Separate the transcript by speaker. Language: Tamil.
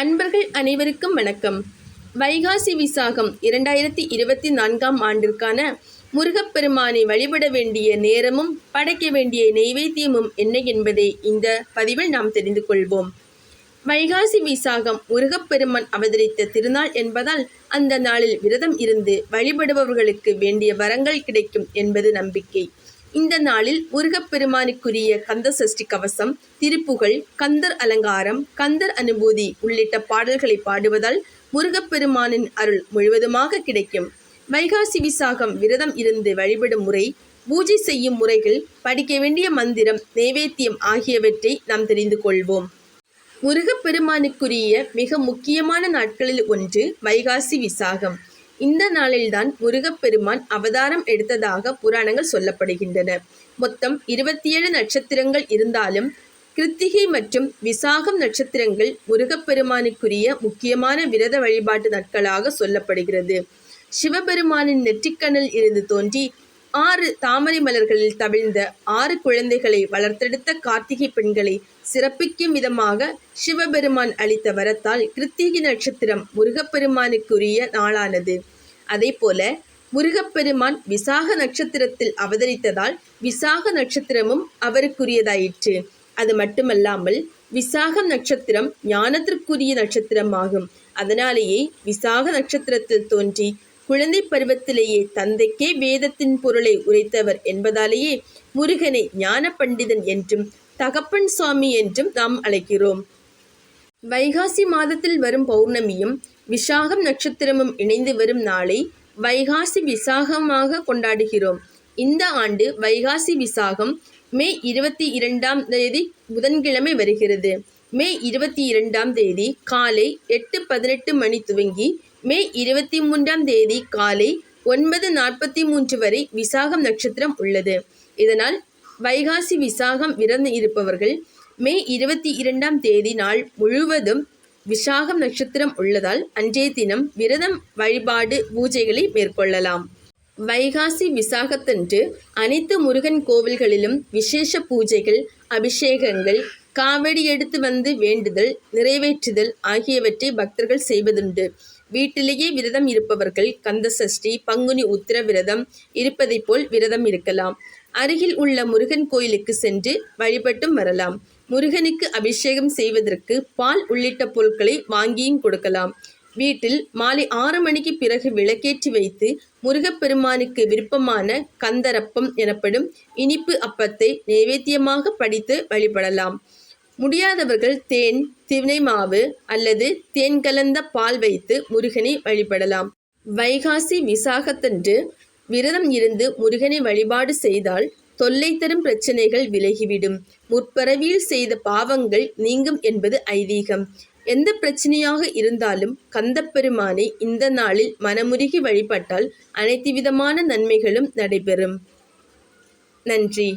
Speaker 1: அன்பர்கள் அனைவருக்கும் வணக்கம். வைகாசி விசாகம் இரண்டாயிரத்தி இருபத்தி நான்காம் ஆண்டிற்கான முருகப்பெருமானை வழிபட வேண்டிய நேரமும் படைக்க வேண்டிய நெய்வேத்தியமும் என்ன என்பதை இந்த பதிவில் நாம் தெரிந்து கொள்வோம். வைகாசி விசாகம் முருகப்பெருமான் அவதரித்த திருநாள் என்பதால் அந்த நாளில் விரதம் இருந்து வழிபடுபவர்களுக்கு வேண்டிய வரங்கள் கிடைக்கும் என்பது நம்பிக்கை. இந்த நாளில் முருகப்பெருமானுக்குரிய கந்த சஷ்டி கவசம் திருப்புகழ் கந்தர் அலங்காரம் கந்தர் அனுபூதி உள்ளிட்ட பாடல்களை பாடுவதால் முருகப்பெருமானின் அருள் முழுவதுமாக கிடைக்கும். வைகாசி விசாகம் விரதம் இருந்து வழிபடும் முறை பூஜை செய்யும் முறைகள் படிக்க வேண்டிய மந்திரம் நைவேத்தியம் ஆகியவற்றை நாம் தெரிந்து கொள்வோம். முருகப்பெருமானுக்குரிய மிக முக்கியமான நாட்களில் ஒன்று வைகாசி விசாகம். இந்த நாளில்தான் முருகப்பெருமான் அவதாரம் எடுத்ததாக புராணங்கள் சொல்லப்படுகின்றன. மொத்தம் இருபத்தி ஏழு நட்சத்திரங்கள் இருந்தாலும் கிருத்திகை மற்றும் விசாகம் நட்சத்திரங்கள் முருகப்பெருமானுக்குரிய முக்கியமான விரத வழிபாட்டு நாட்களாக சொல்லப்படுகிறது. சிவபெருமானின் நெற்றிக்கண்ணில் இருந்து தோன்றி ஆறு தாமரை மலர்களில் தவிழ்ந்த ஆறு குழந்தைகளை வளர்த்தெடுத்த கார்த்திகை பெண்களை சிறப்பிக்கும் விதமாக சிவபெருமான் அளித்த வரத்தால் கிருத்திகை நட்சத்திரம் முருகப்பெருமானுக்குரிய நாளானது. அதே போல முருகப்பெருமான் விசாக நட்சத்திரத்தில் அவதரித்ததால் விசாக நட்சத்திரமும் அவருக்குரியதாயிற்று. அது மட்டுமல்லாமல் விசாகம் நட்சத்திரம் ஞானத்திற்குரிய நட்சத்திரமாகும். அதனாலேயே விசாக நட்சத்திரத்தில் தோன்றி குழந்தை பருவத்திலேயே தந்தைக்கே வேதத்தின் பொருளை உரைத்தவர் என்பதாலேயே முருகனை ஞான பண்டிதன் என்றும் தகப்பன் சுவாமி என்றும் நாம் அழைக்கிறோம். வைகாசி மாதத்தில் வரும் பௌர்ணமியும் விசாகம் நட்சத்திரமும் இணைந்து வரும் நாளை வைகாசி விசாகமாக கொண்டாடுகிறோம். இந்த ஆண்டு வைகாசி விசாகம் மே இருபத்தி இரண்டாம் தேதி புதன்கிழமை வருகிறது. மே இருபத்தி இரண்டாம் தேதி காலை எட்டு பதினெட்டு மணி துவங்கி மே இருபத்தி மூன்றாம் தேதி காலை ஒன்பது நாற்பத்தி மூன்று வரை விசாகம் நட்சத்திரம் உள்ளது. இதனால் வைகாசி விசாகம் விரந்து இருப்பவர்கள் மே இருபத்தி இரண்டாம் தேதி நாள் முழுவதும் விசாகம் நட்சத்திரம் உள்ளதால் அன்றைய தினம் விரதம் வழிபாடு பூஜைகளை மேற்கொள்ளலாம். வைகாசி விசாகத்தன்று அனைத்து முருகன் கோவில்களிலும் விசேஷ பூஜைகள் அபிஷேகங்கள் காவடி எடுத்து வந்து வேண்டுதல் நிறைவேற்றுதல் ஆகியவற்றை பக்தர்கள் செய்வதுண்டு. வீட்டிலேயே விரதம் இருப்பவர்கள் கந்த சஷ்டி பங்குனி உத்திர விரதம் இருப்பதைப் போல் விரதம் இருக்கலாம். அருகில் உள்ள முருகன் கோயிலுக்கு சென்று வழிபட்டும் வரலாம். முருகனுக்கு அபிஷேகம் செய்வதற்கு பால் உள்ளிட்ட பொருட்களை வாங்கியும் கொடுக்கலாம். வீட்டில் மாலை ஆறு மணிக்கு பிறகு விளக்கேற்றி வைத்து முருகப்பெருமானுக்கு விருப்பமான கந்தரப்பம் எனப்படும் இனிப்பு அப்பத்தை நைவேத்தியமாக படித்து வழிபடலாம். முடியாதவர்கள் தேன் திவினை மாவு அல்லது தேன் கலந்த பால் வைத்து முருகனை வழிபடலாம். வைகாசி விசாகத்தன்று விரதம் இருந்து முருகனை வழிபாடு செய்தால் தொல்லை தரும் பிரச்சனைகள் விலகிவிடும். முற்பரவியில் செய்த பாவங்கள் நீங்கும் என்பது ஐதீகம். எந்த பிரச்சனையாக இருந்தாலும் கந்தப்பெருமானை இந்த நாளில் மனமுருகி வழிபட்டால் அனைத்து விதமான நன்மைகளும் நடைபெறும். நன்றி.